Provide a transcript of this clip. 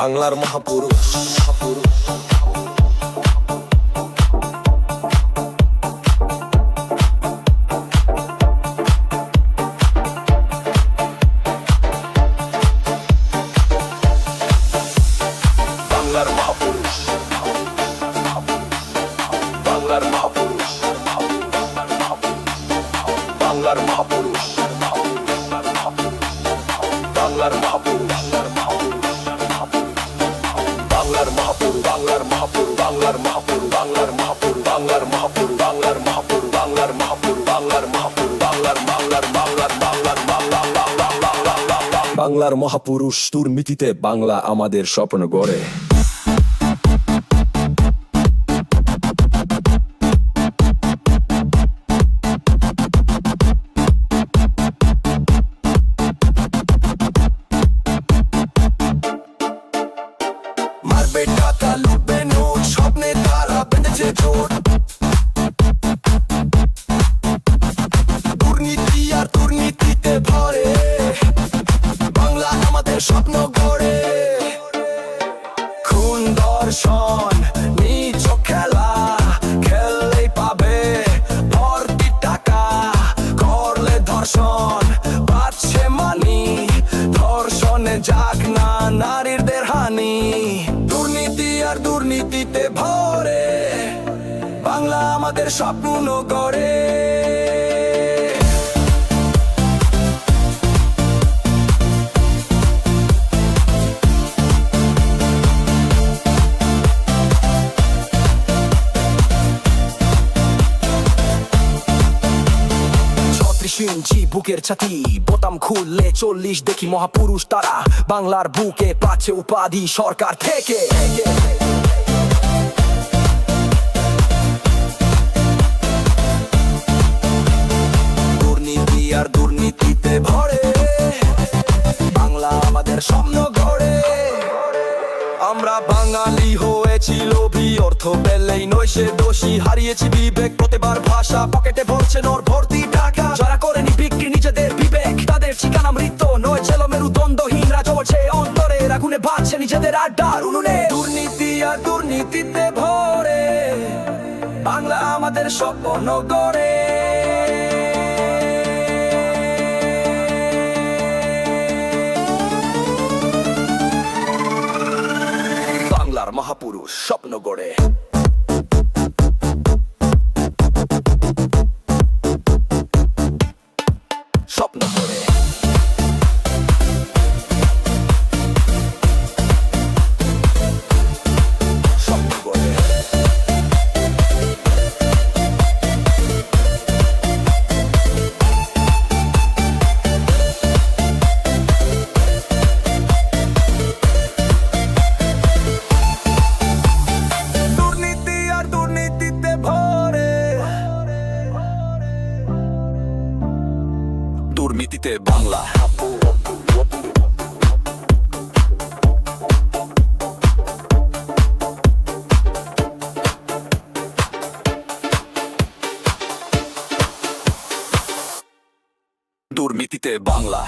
বাংলার মহাপুরুষ। মহাপুরুষ বাংলার মহাপুরুষ। বাংলার মহাপুরুষ। বাংলার মহাপুরুষ। বাংলার মহাপুরুষ। বাংলার মহাপুর বাংলার বাংলার বাংলার বাংলার বাংলা বাংলা বাংলা বাংলা বাংলার মহাপুরুষ দুর্নীতিতে বাংলা আমাদের স্বপ্ন গড়ে। মারবে টাকা দর্শন নিচ খেলা খেললেই পাবে ভর্তি টাকা। করলে ধর্ষণ পাচ্ছে মানি। ধর্ষণে যাক না নারীদের হানি। দুর্নীতি আর দুর্নীতিতে ভরে। বাংলা আমাদের স্বপ্ন গড়ে। ইঞ্চি বুকের ছাতি, বোতাম খুললে চল্লিশ দেখি মহাপুরুষ তারা। বাংলার বুকে পাচ্ছে উপাধি সরকার থেকে। বাংলা আমাদের স্বপ্ন আমরা বাঙালি হয়েছি লোভী, অর্থ পেলেই নয় সে দোষী। হারিয়েছি বিবেক, প্রতিবার ভাষা পকেটে ভরছে নর ভর্তি। বাঁচছে নিজেদের আড্ডার উনুনে। দুর্নীতি আর দুর্নীতিতে ভরে বাংলা আমাদের স্বপ্ন গড়ে। বাংলার মহাপুরুষ স্বপ্ন গড়ে। দুর্নীতিতে বাংলা। দুর্নীতিতে বাংলা।